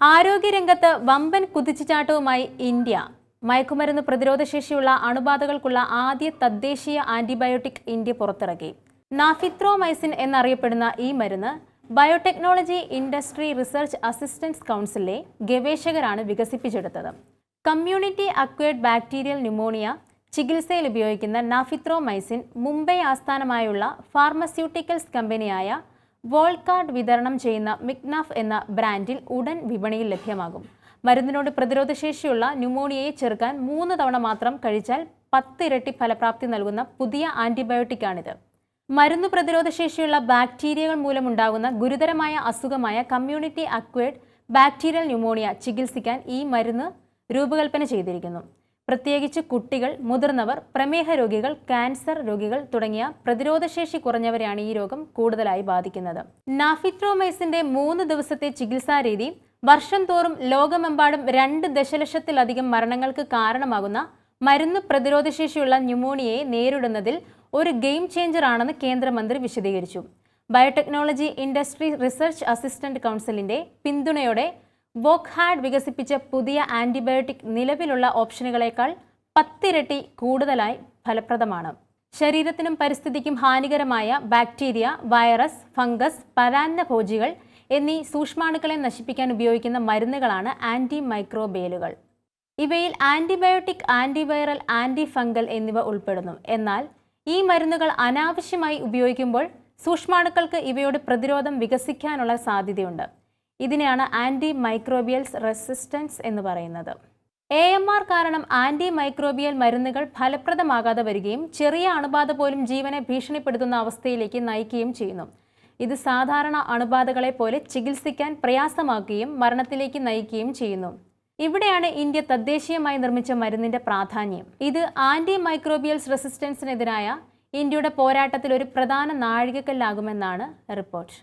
ആരോഗ്യരംഗത്ത് വമ്പൻ കുതിച്ചുചാട്ടവുമായി ഇന്ത്യ. മയക്കുമരുന്ന് പ്രതിരോധശേഷിയുള്ള അണുബാധകൾക്കുള്ള ആദ്യ തദ്ദേശീയ ആന്റിബയോട്ടിക് ഇന്ത്യ പുറത്തിറക്കി. നാഫിത്രോമൈസിൻ എന്നറിയപ്പെടുന്ന ഈ മരുന്ന് ബയോടെക്നോളജി ഇൻഡസ്ട്രി റിസർച്ച് അസിസ്റ്റൻസ് കൗൺസിലിലെ ഗവേഷകരാണ് വികസിപ്പിച്ചെടുത്തത്. കമ്മ്യൂണിറ്റി അക്വേർഡ് ബാക്ടീരിയൽ ന്യൂമോണിയ ചികിത്സയിൽ ഉപയോഗിക്കുന്ന നാഫിത്രോമൈസിൻ മുംബൈ ആസ്ഥാനമായുള്ള ഫാർമസ്യൂട്ടിക്കൽസ് കമ്പനിയായ വോൾകാർഡ് വിതരണം ചെയ്യുന്ന മിക്നാഫ് എന്ന ബ്രാൻഡിൽ ഉടൻ വിപണിയിൽ ലഭ്യമാകും. മരുന്നിനോട് പ്രതിരോധശേഷിയുള്ള ന്യൂമോണിയയെ ചെറുക്കാൻ മൂന്ന് തവണ മാത്രം കഴിച്ചാൽ പത്തിരട്ടി ഫലപ്രാപ്തി നൽകുന്ന പുതിയ ആന്റിബയോട്ടിക്കാണിത്. മരുന്ന് പ്രതിരോധശേഷിയുള്ള ബാക്ടീരിയകൾ മൂലമുണ്ടാകുന്ന ഗുരുതരമായ അസുഖമായ കമ്മ്യൂണിറ്റി അക്വേഡ് ബാക്ടീരിയൽ ന്യൂമോണിയ ചികിത്സിക്കാൻ ഈ മരുന്ന് രൂപകൽപ്പന ചെയ്തിരിക്കുന്നു. പ്രത്യേകിച്ച് കുട്ടികൾ മുതിർന്നവർ പ്രമേഹ രോഗികൾ ക്യാൻസർ രോഗികൾ തുടങ്ങിയ പ്രതിരോധശേഷി കുറഞ്ഞവരെയാണ് ഈ രോഗം കൂടുതലായി ബാധിക്കുന്നത്. നാഫിത്രോമൈസിന്റെ മൂന്ന് ദിവസത്തെ ചികിത്സാ രീതി വർഷം തോറും ലോകമെമ്പാടും രണ്ട് ദശലക്ഷത്തിലധികം മരണങ്ങൾക്ക് കാരണമാകുന്ന മരുന്ന് പ്രതിരോധശേഷിയുള്ള ന്യൂമോണിയയെ നേരിടുന്നതിൽ ഒരു ഗെയിം ചേഞ്ചർ ആണെന്ന് കേന്ദ്രമന്ത്രി വിശദീകരിച്ചു. ബയോടെക്നോളജി ഇൻഡസ്ട്രി റിസർച്ച് അസിസ്റ്റന്റ് കൗൺസിലിന്റെ പിന്തുണയോടെ വോക്ഹാഡ് വികസിപ്പിച്ച പുതിയ ആന്റിബയോട്ടിക് നിലവിലുള്ള ഓപ്ഷനുകളേക്കാൾ പത്തിരട്ടി കൂടുതലായി ഫലപ്രദമാണ്. ശരീരത്തിനും പരിസ്ഥിതിക്കും ഹാനികരമായ ബാക്ടീരിയ വൈറസ് ഫംഗസ് പരാന്നഭോജികൾ എന്നീ സൂക്ഷ്മാണുക്കളെ നശിപ്പിക്കാൻ ഉപയോഗിക്കുന്ന മരുന്നുകളാണ് ആന്റി മൈക്രോബേലുകൾ ഇവയിൽ ആന്റിബയോട്ടിക് ആന്റിവൈറൽ ആന്റി ഫംഗൽ എന്നിവ ഉൾപ്പെടുന്നു. എന്നാൽ ഈ മരുന്നുകൾ അനാവശ്യമായി ഉപയോഗിക്കുമ്പോൾ സൂക്ഷ്മാണുക്കൾക്ക് ഇവയുടെ പ്രതിരോധം വികസിക്കാനുള്ള സാധ്യതയുണ്ട്. ഇതിനെയാണ് ആന്റി മൈക്രോബിയൽസ് റെസിസ്റ്റൻസ് എന്ന് പറയുന്നത്. എ എം ആർ കാരണം ആന്റി മൈക്രോബിയൽ മരുന്നുകൾ ഫലപ്രദമാകാതെ വരികയും ചെറിയ അണുബാധ പോലും ജീവനെ ഭീഷണിപ്പെടുത്തുന്ന അവസ്ഥയിലേക്ക് നയിക്കുകയും ചെയ്യുന്നു. ഇത് സാധാരണ അണുബാധകളെ പോലെ ചികിത്സിക്കാൻ പ്രയാസമാക്കുകയും മരണത്തിലേക്ക് നയിക്കുകയും ചെയ്യുന്നു. ഇവിടെയാണ് ഇന്ത്യ തദ്ദേശീയമായി നിർമ്മിച്ച മരുന്നിന്റെ പ്രാധാന്യം. ഇത് ആന്റി മൈക്രോബിയൽസ് റെസിസ്റ്റൻസിനെതിരായ ഇന്ത്യയുടെ പോരാട്ടത്തിൽ ഒരു പ്രധാന നാഴികക്കല്ലാകുമെന്നാണ് റിപ്പോർട്ട്.